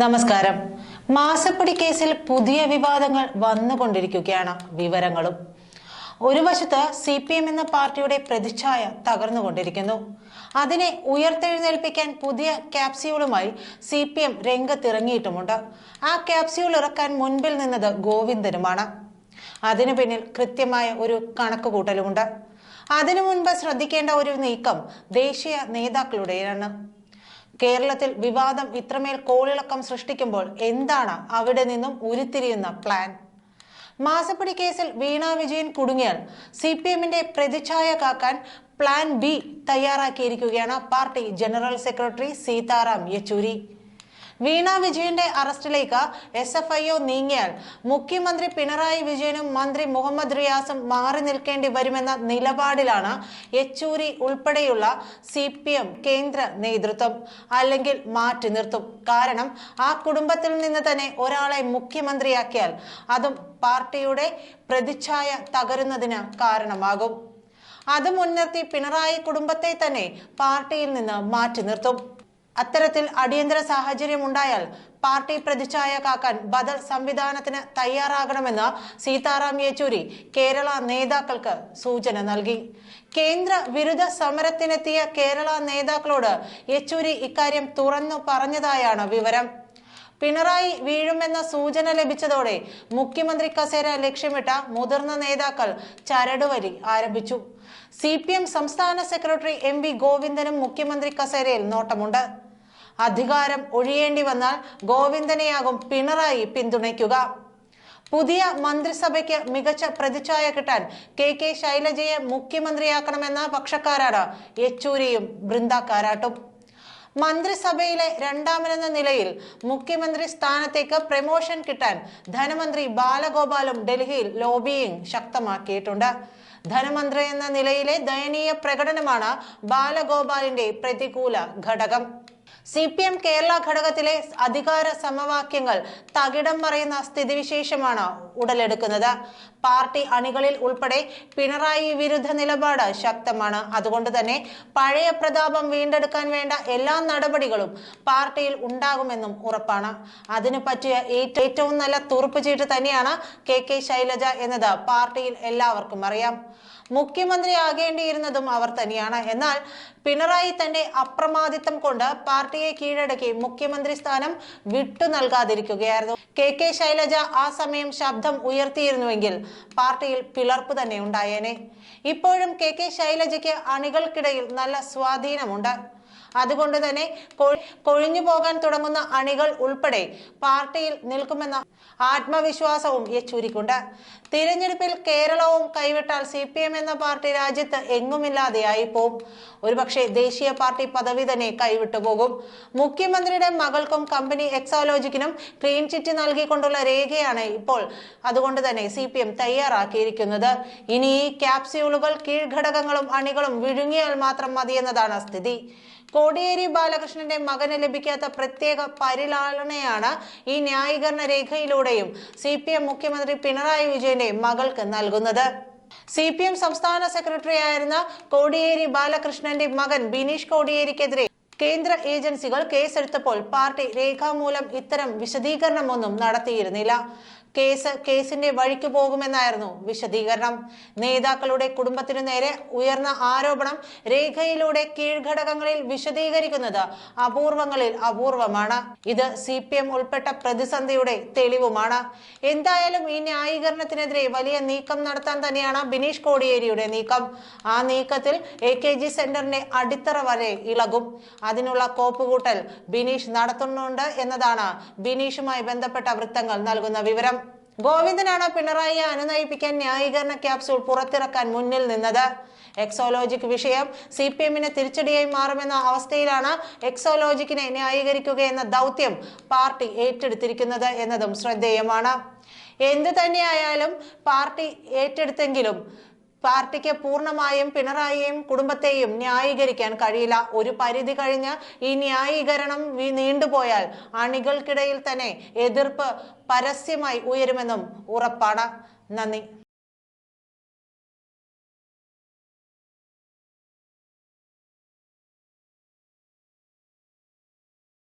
നമസ്കാരം. മാസപ്പടി കേസിൽ പുതിയ വിവാദങ്ങൾ വന്നുകൊണ്ടിരിക്കുകയാണ് വിവരങ്ങളും. ഒരു വശത്ത് സി പി എം എന്ന പാർട്ടിയുടെ പ്രതിച്ഛായ തകർന്നുകൊണ്ടിരിക്കുന്നു. അതിനെ ഉയർത്തെഴുന്നേൽപ്പിക്കാൻ പുതിയ ക്യാപ്സ്യൂളുമായി സി പി എം രംഗത്തിറങ്ങിയിട്ടുമുണ്ട്. ആ ക്യാപ്സ്യൂൾ ഇറക്കാൻ മുൻപിൽ നിന്നത് ഗോവിന്ദനുമാണ്. അതിനു പിന്നിൽ കൃത്യമായ ഒരു കണക്കുകൂട്ടലുമുണ്ട്. അതിനു മുൻപ് ശ്രദ്ധിക്കേണ്ട ഒരു നീക്കം ദേശീയ നേതാക്കളുടെയാണ്. കേരളത്തിൽ വിവാദം ഇത്രമേൽ കോളിളക്കം സൃഷ്ടിക്കുമ്പോൾ എന്താണ് അവിടെ നിന്നും ഉരുത്തിരിയുന്ന പ്ലാൻ മാസപ്പടി കേസിൽ വീണ വിജയൻ കുടുങ്ങിയാൽ സി പി എമ്മിന്റെ പ്രതിച്ഛായ കാക്കാൻ plan B തയ്യാറാക്കിയിരിക്കുകയാണ് party general secretary Sitaram Yechury. Veena വിജയന്റെ അറസ്റ്റിലേക്ക് എസ് എഫ് ഐ ഒ നീങ്ങിയാൽ മുഖ്യമന്ത്രി പിണറായി വിജയനും മന്ത്രി മുഹമ്മദ് റിയാസും മാറി നിൽക്കേണ്ടി വരുമെന്ന നിലപാടിലാണ് യെച്ചൂരി ഉൾപ്പെടെയുള്ള സി കേന്ദ്ര നേതൃത്വം. അല്ലെങ്കിൽ മാറ്റി നിർത്തും. കാരണം ആ കുടുംബത്തിൽ നിന്ന് തന്നെ ഒരാളെ മുഖ്യമന്ത്രിയാക്കിയാൽ അതും പാർട്ടിയുടെ പ്രതിച്ഛായ തകരുന്നതിന് കാരണമാകും. അത് മുൻനിർത്തി പിണറായി കുടുംബത്തെ തന്നെ പാർട്ടിയിൽ നിന്ന് മാറ്റി നിർത്തും. അത്തരത്തിൽ അടിയന്തര സാഹചര്യം ഉണ്ടായാൽ പാർട്ടി പ്രതിച്ഛായ കാക്കാൻ ബദൽ സംവിധാനത്തിന് തയ്യാറാകണമെന്ന് സീതാറാം യെച്ചൂരി കേരള നേതാക്കൾക്ക് സൂചന നൽകി. കേന്ദ്ര വിരുദ്ധ സമരത്തിനെത്തിയ കേരള നേതാക്കളോട് യെച്ചൂരി ഇക്കാര്യം തുറന്നു പറഞ്ഞതായാണ് വിവരം. പിണറായി വീഴുമെന്ന സൂചന ലഭിച്ചതോടെ മുഖ്യമന്ത്രി കസേര ലക്ഷ്യമിട്ട മുതിർന്ന നേതാക്കൾ ചരടുവരി ആരംഭിച്ചു. സി സംസ്ഥാന സെക്രട്ടറി എം വി ഗോവിന്ദനും മുഖ്യമന്ത്രി കസേരയിൽ നോട്ടമുണ്ട്. അധികാരം ഒഴിയേണ്ടി വന്നാൽ ഗോവിന്ദനെയാകും പിണറായി പിന്തുണയ്ക്കുക. പുതിയ മന്ത്രിസഭയ്ക്ക് മികച്ച പ്രതിച്ഛായ കിട്ടാൻ കെ കെ ശൈലജയെ മുഖ്യമന്ത്രിയാക്കണമെന്ന പക്ഷക്കാരാണ് യെച്ചൂരിയും ബൃന്ദാക്കാരാട്ടും മന്ത്രിസഭയിലെ രണ്ടാമനെന്ന നിലയിൽ മുഖ്യമന്ത്രി സ്ഥാനത്തേക്ക് പ്രമോഷൻ കിട്ടാൻ ധനമന്ത്രി ബാലഗോപാലും ഡൽഹിയിൽ ലോബിയിങ് ശക്തമാക്കിയിട്ടുണ്ട്. ധനമന്ത്രി എന്ന നിലയിലെ ദയനീയ പ്രകടനമാണ് ബാലഗോപാലിന്റെ പ്രതികൂല ഘടകം. സി പി എം കേരള ഘടകത്തിലെ അധികാര സമവാക്യങ്ങൾ തകിടം മറയുന്ന സ്ഥിതിവിശേഷമാണ് ഉടലെടുക്കുന്നത്. പാർട്ടി അണികളിൽ ഉൾപ്പെടെ പിണറായി വിരുദ്ധ നിലപാട് ശക്തമാണ്. അതുകൊണ്ട് തന്നെ പഴയ പ്രതാപം വീണ്ടെടുക്കാൻ വേണ്ട എല്ലാ നടപടികളും പാർട്ടിയിൽ ഉണ്ടാകുമെന്നും ഉറപ്പാണ്. അതിനു പറ്റിയ ഏറ്റവും നല്ല തുറുപ്പുചീട്ട് തന്നെയാണ് കെ കെ ശൈലജ എന്നത്. പാർട്ടിയിൽ എല്ലാവർക്കും അറിയാം. മുഖ്യമന്ത്രി ആകേണ്ടിയിരുന്നതും അവർ തന്നെയാണ്. എന്നാൽ പിണറായി തന്റെ അപ്രമാദിത്വം കൊണ്ട് പാർട്ടിയെ കീഴടക്കി മുഖ്യമന്ത്രി സ്ഥാനം വിട്ടു നൽകാതിരിക്കുകയായിരുന്നു. കെ കെ ശൈലജ ആ സമയം ശബ്ദം ഉയർത്തിയിരുന്നുവെങ്കിൽ പാർട്ടിയിൽ പിളർപ്പ് തന്നെ ഉണ്ടായേനെ. ഇപ്പോഴും കെ കെ ശൈലജയ്ക്ക് അണികൾക്കിടയിൽ നല്ല സ്വാധീനമുണ്ട്. അതുകൊണ്ട് തന്നെ കൊഴിഞ്ഞു പോകാൻ തുടങ്ങുന്ന അണികൾ ഉൾപ്പെടെ പാർട്ടിയിൽ നിൽക്കുമെന്ന ആത്മവിശ്വാസവും യെച്ചൂരിക്കുണ്ട്. തിരഞ്ഞെടുപ്പിൽ കേരളവും കൈവിട്ടാൽ സി പി എം എന്ന പാർട്ടി രാജ്യത്ത് എങ്ങുമില്ലാതെയായി പോകും ഒരുപക്ഷെ ദേശീയ പാർട്ടി പദവി തന്നെ കൈവിട്ടു പോകും. മുഖ്യമന്ത്രിയുടെ മകൾക്കും കമ്പനി എക്സോലോജിക്കിനും ക്ലീൻ ചിറ്റ് നൽകിക്കൊണ്ടുള്ള രേഖയാണ് ഇപ്പോൾ അതുകൊണ്ട് തന്നെ സി പി എം തയ്യാറാക്കിയിരിക്കുന്നത്. ഇനി ഈ ക്യാപ്സ്യൂളുകൾ കീഴ്ഘടകങ്ങളും അണികളും വിഴുങ്ങിയാൽ മാത്രം മതിയെന്നതാണ് സ്ഥിതി. കോടിയേരി ബാലകൃഷ്ണന്റെ മകന് ലഭിക്കാത്ത പ്രത്യേക പരിലാളനയാണ് ഈ ന്യായീകരണ രേഖയിലൂടെയും സി പി എം മുഖ്യമന്ത്രി പിണറായി വിജയന്റെ മകൾക്ക് നൽകുന്നത്. സി പി എം സംസ്ഥാന സെക്രട്ടറി ആയിരുന്ന കോടിയേരി ബാലകൃഷ്ണന്റെ മകൻ ബിനീഷ് കോടിയേരിക്കെതിരെ കേന്ദ്ര ഏജൻസികൾ കേസെടുത്തപ്പോൾ പാർട്ടി രേഖാമൂലം ഇത്തരം വിശദീകരണമൊന്നും നടത്തിയിരുന്നില്ല. കേസ് കേസിന്റെ വഴിക്ക് പോകുമെന്നായിരുന്നു വിശദീകരണം. നേതാക്കളുടെ കുടുംബത്തിനു നേരെ ഉയർന്ന ആരോപണം രേഖയിലൂടെ കീഴ്ഘടകങ്ങളിൽ വിശദീകരിക്കുന്നത് അപൂർവങ്ങളിൽ അപൂർവമാണ്. ഇത് സി ഉൾപ്പെട്ട പ്രതിസന്ധിയുടെ തെളിവുമാണ്. എന്തായാലും ഈ ന്യായീകരണത്തിനെതിരെ വലിയ നീക്കം നടത്താൻ തന്നെയാണ് ബിനീഷ് കോടിയേരിയുടെ നീക്കം. ആ നീക്കത്തിൽ എ കെ ജി സെന്ററിന്റെ അടിത്തറ വരെ ഇളകും. അതിനുള്ള കോപ്പുകൂട്ടൽ ബിനീഷ് നടത്തുന്നുണ്ട് എന്നതാണ് ബിനീഷുമായി ബന്ധപ്പെട്ട വൃത്തങ്ങൾ നൽകുന്ന വിവരം. ഗോവിന്ദനാണ് പിണറായിയെ അനുനയിപ്പിക്കാൻ ന്യായീകരണ ക്യാപ്സൂൾ പുറത്തിറക്കാൻ മുന്നിൽ നിന്നത്. എക്സോലോജിക് വിഷയം സി പി എമ്മിന് തിരിച്ചടിയായി മാറുമെന്ന അവസ്ഥയിലാണ് എക്സോലോജിക്കിനെ ന്യായീകരിക്കുകയെന്ന ദൗത്യം പാർട്ടി ഏറ്റെടുത്തിരിക്കുന്നത് എന്നതും ശ്രദ്ധേയമാണ്. എന്തു തന്നെയായാലും പാർട്ടി ഏറ്റെടുത്തെങ്കിലും പാർട്ടിക്ക് പൂർണമായും പിണറായിയെയും കുടുംബത്തെയും ന്യായീകരിക്കാൻ കഴിയില്ല. ഒരു പരിധി കഴിഞ്ഞ് ഈ ന്യായീകരണം നീണ്ടുപോയാൽ അണികൾക്കിടയിൽ തന്നെ എതിർപ്പ് പരസ്യമായി ഉയരുമെന്നും ഉറപ്പാണ്. നന്ദി.